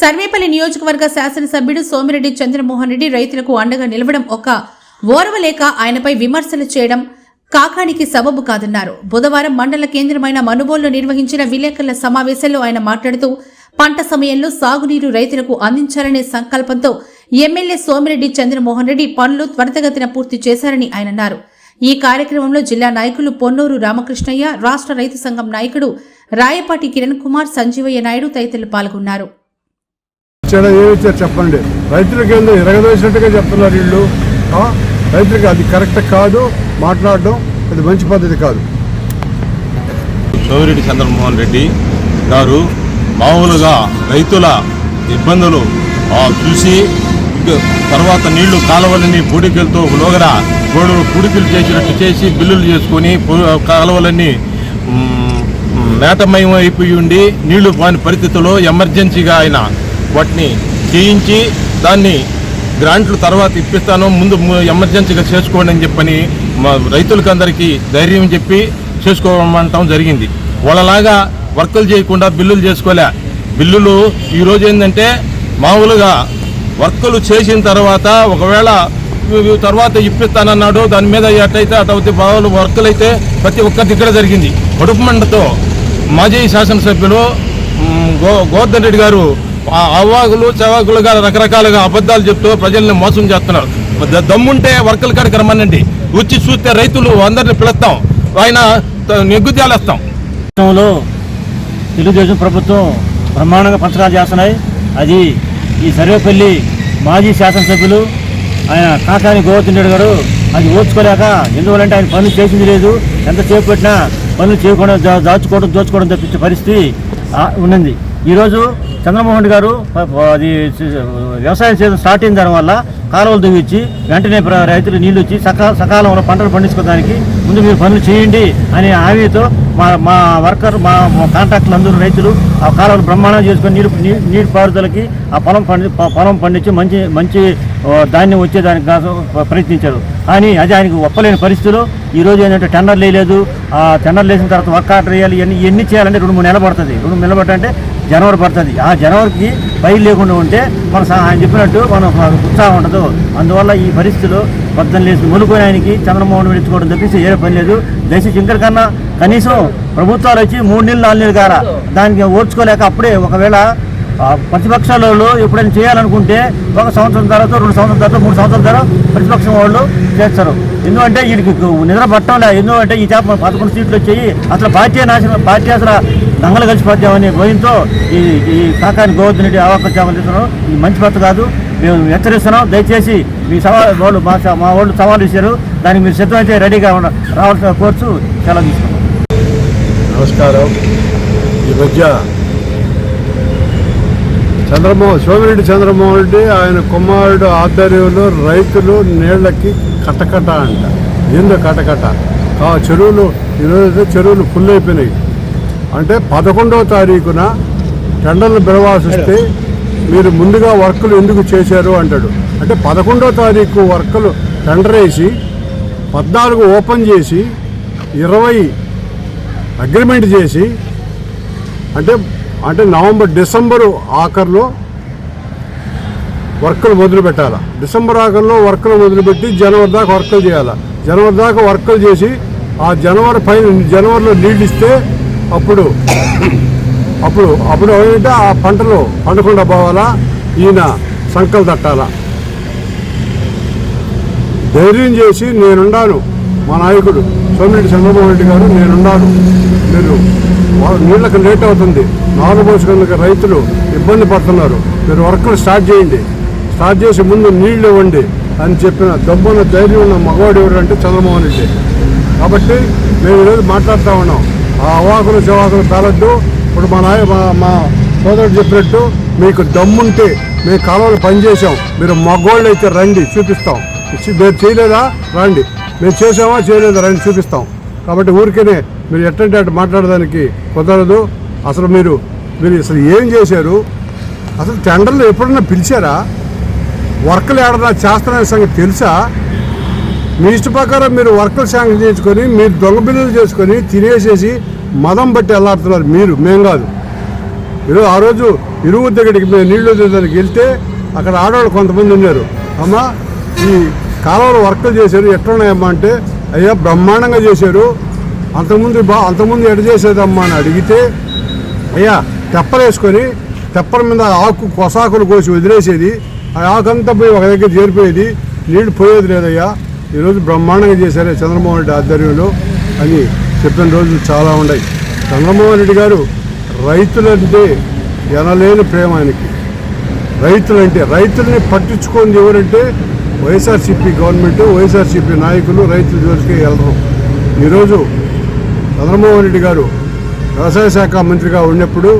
సర్వేపల్లి నియోజకవర్గ శాసనసభ్యుడు సోమిరెడ్డి చంద్రమోహన్ రెడ్డి రైతులకు అండగా నిలవడం ఒక ఓర్వలేక ఆయనపై విమర్శలు చేయడం కాకానికి సబబు కాదన్నారు. బుధవారం మండల కేంద్రమైన మనుబోల్లో నిర్వహించిన విలేకరుల సమావేశంలో ఆయన మాట్లాడుతూ పంట సమయంలో సాగునీరు రైతులకు అందించాలనే సంకల్పంతో ఎమ్మెల్యే సోమిరెడ్డి చంద్రమోహన్ రెడ్డి పనులు త్వరితగతిన పూర్తి చేశారని ఆయన అన్నారు. ఈ కార్యక్రమంలో జిల్లా నాయకులు పొన్నూరు రామకృష్ణయ్య రాష్ట్ర రైతు సంఘం నాయకుడు రాయపాటి కిరణ్ కుమార్ సంజీవయ్య నాయుడు తదితరులు పాల్గొన్నారు. ఇచ్చాడో ఏమి ఇచ్చారు చెప్పండి. రైతులకి వెళ్ళి ఎరగదోసినట్టుగా చెప్తున్నారు వీళ్ళు. రైతులకు రైతులకి అది కరెక్ట్ కాదు మాట్లాడడం అది మంచి పద్ధతి కాదు. సోమిరెడ్డి చంద్రమోహన్ రెడ్డి గారు మామూలుగా రైతుల ఇబ్బందులు చూసి తర్వాత నీళ్ళు కాలువలన్నీ పూడికలతో లోగర గోడలు పూడికలు చేసినట్టు చేసి బిల్లులు చేసుకొని కాలువలన్నీ మేతమయం అయిపోయి ఉండి నీళ్ళు పాని పరిస్థితుల్లో ఎమర్జెన్సీగా ఆయన వాటిని చేయించి దాన్ని గ్రాంట్లు తర్వాత ఇప్పిస్తాను ముందు ఎమర్జెన్సీగా చేసుకోండి అని చెప్పని మా రైతులకు అందరికీ ధైర్యం చెప్పి చేసుకోమంటాం జరిగింది. వాళ్ళలాగా వర్కులు చేయకుండా బిల్లులు చేసుకోలే. బిల్లులు ఈరోజు ఏంటంటే మామూలుగా వర్కులు చేసిన తర్వాత ఒకవేళ తర్వాత ఇప్పిస్తానన్నాడు దాని మీద ఎట్టయితే అటవుతే బావులు వర్కులు అయితే ప్రతి ఒక్కరి దగ్గర జరిగింది. కడుపు మండతో మాజీ శాసనసభ్యులు గో గోవర్ధన్ రెడ్డి గారు ఆ చవాకులుగా రకరకాలుగా అబద్ధాలు చెప్తూ ప్రజల్ని మోసం చేస్తున్నారు. దమ్ముంటే వర్కల కాడికి రమ్మనండి వచ్చి చూస్తే రైతులు అందరిని పిలుస్తాం. ఆయన త- తెలుగుదేశం ప్రభుత్వం బ్రహ్మాండంగా పంచకాలు చేస్తున్నాయి. అది ఈ సర్వేపల్లి మాజీ శాసనసభ్యులు ఆయన కాకాని గోవర్ధన్ గారు అది ఓర్చుకోలేక ఎందువలంటే ఆయన పనులు చేసింది లేదు. ఎంతసేపు పెట్టినా పనులు చేయకుండా దాచుకోవడం దోచుకోవడం తప్పించే పరిస్థితి ఉన్నది. ఈరోజు చంద్రమోహన్ రెడ్డి గారు అది వ్యవసాయం సీజన్ స్టార్ట్ అయిన దానివల్ల కాలువలు దిగిచ్చి వెంటనే రైతులు నీళ్ళు ఇచ్చి సకా సకాలంలో పంటలు పండించుకోవడానికి ముందు మీరు పనులు చేయండి అనే హామీతో మా మా వర్కర్ మా మా కాంట్రాక్టులు అందరూ రైతులు ఆ కాలువలు బ్రహ్మాండం చేసుకొని నీరు నీ- నీటి పారుదలకి ఆ పొలం పండి పొలం పండించి మంచి మంచి ధాన్యం వచ్చేదానికి కోసం ప్రయత్నించారు. కానీ అది ఆయనకు ఒప్పలేని పరిస్థితులు. ఈరోజు ఏంటంటే టెండర్లు వేయలేదు ఆ టెండర్లు వేసిన తర్వాత వర్క్ ఆర్డర్ వేయాలి ఇవన్నీ ఇవన్నీ చేయాలంటే రెండు మూడు నెలలు పడుతుంది. రెండు మూడు నెలలు పట్టాలంటే జనవరి పడుతుంది. ఆ జనవరికి పైరు లేకుండా ఉంటే మన ఆయన చెప్పినట్టు మనం ఉత్సాహం ఉండదు. అందువల్ల ఈ పరిస్థితిలో పద్దెనిమిది లేచి మొలుకొని ఆయనకి చంద్రమోహన్ పెట్టుకోవడం తప్పిస్తే ఏ పని లేదు. దయచేసి ఇంకటికన్నా కనీసం ప్రభుత్వాలు వచ్చి మూడు నెలలు నాలుగు నెలలు కారా? దానికి ఓర్చుకోలేక అప్పుడే ఒకవేళ ప్రతిపక్షాల వాళ్ళు ఎప్పుడైనా చేయాలనుకుంటే ఒక సంవత్సరం తర్వాత రెండు సంవత్సరాల తర్వాత మూడు సంవత్సరాల తర్వాత ప్రతిపక్షం వాళ్ళు చేస్తారు. ఎందుకంటే వీడికి నిద్ర పట్టంలే ఎందుకంటే ఈ చేప పదకొండు సీట్లు వచ్చాయి. అసలు పార్టీ నాశనం పార్టీ అసలు దంగలు కలిసిపోద్దామని భయంతో ఈ ఈ కాకాని గోవర్ధన్ రెడ్డి అవాక చేపలు మంచి పద్ధతి కాదు. మేము హెచ్చరిస్తున్నాం. దయచేసి మీ సవాల్ వాళ్ళు మా స- మా వాళ్ళు సవాలు ఇచ్చారు దానికి మీరు సిద్ధమైతే రెడీగా ఉన్న రావాల్సిన కోర్సు సెలవు తీసుకున్నాం నమస్కారం. ఈ మధ్య చంద్రమోహన్ సోమిరెడ్డి చంద్రమోహన్ రెడ్డి ఆయన కుమారుడు ఆధ్వర్యంలో రైతులు నీళ్ళకి కటకట అంట. ఏందో కటకట? ఆ చెరువులు ఈరోజు చెరువులు ఫుల్ అయిపోయినాయి. అంటే పదకొండవ తారీఖున టెండర్లు బిలవాల్సి మీరు ముందుగా వర్కులు ఎందుకు చేశారు అంటాడు. అంటే పదకొండవ తారీఖు వర్కులు టెండర్ వేసి పద్నాలుగు ఓపెన్ చేసి ఇరవై అగ్రిమెంట్ చేసి అంటే అంటే నవంబర్ డిసెంబరు ఆఖరిలో వర్కులు మొదలుపెట్టాలి డిసెంబర్ ఆఖరిలో వర్కులు మొదలుపెట్టి జనవరి దాకా వర్కులు చేయాలి? జనవరి దాకా వర్కులు చేసి ఆ జనవరి పైన జనవరిలో నీళ్ళు ఇస్తే అప్పుడు అప్పుడు అప్పుడు ఏంటంటే ఆ పంటలు పండకుండా పోవాలా? ఈయన సంకలు తట్టాలా? ధైర్యం చేసి నేనున్నాను మా నాయకుడు సోమిరెడ్డి చంద్రబాబు రెడ్డి గారు నేనున్నాను మీరు నీళ్ళకి లేట్ అవుతుంది. నాలుగు పోసుకున్న రైతులు ఇబ్బంది పడుతున్నారు. మీరు వర్కులు స్టార్ట్ చేయండి. స్టార్ట్ చేసి ముందు నీళ్ళు ఇవ్వండి అని చెప్పిన దమ్మున్న ధైర్యం ఉన్న మగవాడు ఎవరు అంటే చంద్రమోహన్ రెడ్డి. కాబట్టి మేము ఈరోజు మాట్లాడుతూ ఉన్నాం. ఆ అవాకులు చవాకులు తాలద్దు ఇప్పుడు మా నాయ మా సోదరుడు చెప్పినట్టు మీకు దమ్ముంటే మేము కాలువలు పనిచేసాం మీరు మగవాళ్ళు అయితే రండి చూపిస్తాం. మీరు చేయలేదా? రండి. మేము చేసామా చేయలేదా? రండి చూపిస్తాం. కాబట్టి ఊరికేనే మీరు ఎట్టంటే అటు మాట్లాడడానికి కుదరదు. అసలు మీరు మీరు అసలు ఏం చేశారు? అసలు టెండర్లు ఎప్పుడన్నా పిలిచారా? వర్కులు ఏడన్నా చేస్తారనే సంగతి తెలుసా? మీ ఇష్ట ప్రకారం మీరు వర్కులు శాంక్షన్ చేసుకొని మీరు దొంగ బిల్లులు చేసుకొని తినేసేసి మదం బట్టి వెళ్ళాడుతున్నారు మీరు మేం కాదు. ఈరోజు ఆ రోజు ఇరువు దగ్గరికి మేము నీళ్ళు దగ్గరికి వెళ్తే అక్కడ ఆడవాళ్ళు కొంతమంది ఉన్నారు. అమ్మా ఈ కాలంలో వర్కులు చేశారు ఎట్లున్నాయమ్మా అంటే అయ్యా బ్రహ్మాండంగా చేశారు. అంతకుముందు బా అంతకుముందు ఎడ చేసేదమ్మా అని అడిగితే అయ్యా తెప్పలేసుకొని తెప్పల మీద ఆకు కొసాకులు కోసి వదిలేసేది. ఆ ఆకంతా పోయి ఒక దగ్గర చేరిపోయేది. నీళ్ళు పోయేది లేదయ్యా. ఈరోజు బ్రహ్మాండంగా చేశారు చంద్రమోహన్ రెడ్డి ఆధ్వర్యంలో అని చెప్పిన రోజులు చాలా ఉన్నాయి. చంద్రమోహన్ రెడ్డి గారు రైతులంటే ఎనలేని ప్రేమ ఆయనకి. రైతులంటే రైతుల్ని పట్టించుకుంది ఎవరంటే వైఎస్ఆర్సీపీ గవర్నమెంట్ వైఎస్ఆర్సీపీ నాయకులు రైతుల జోలికి వెళ్ళరు. ఈరోజు చంద్రమోహన్ రెడ్డి గారు వ్యవసాయ శాఖ మంత్రిగా ఉన్నప్పుడు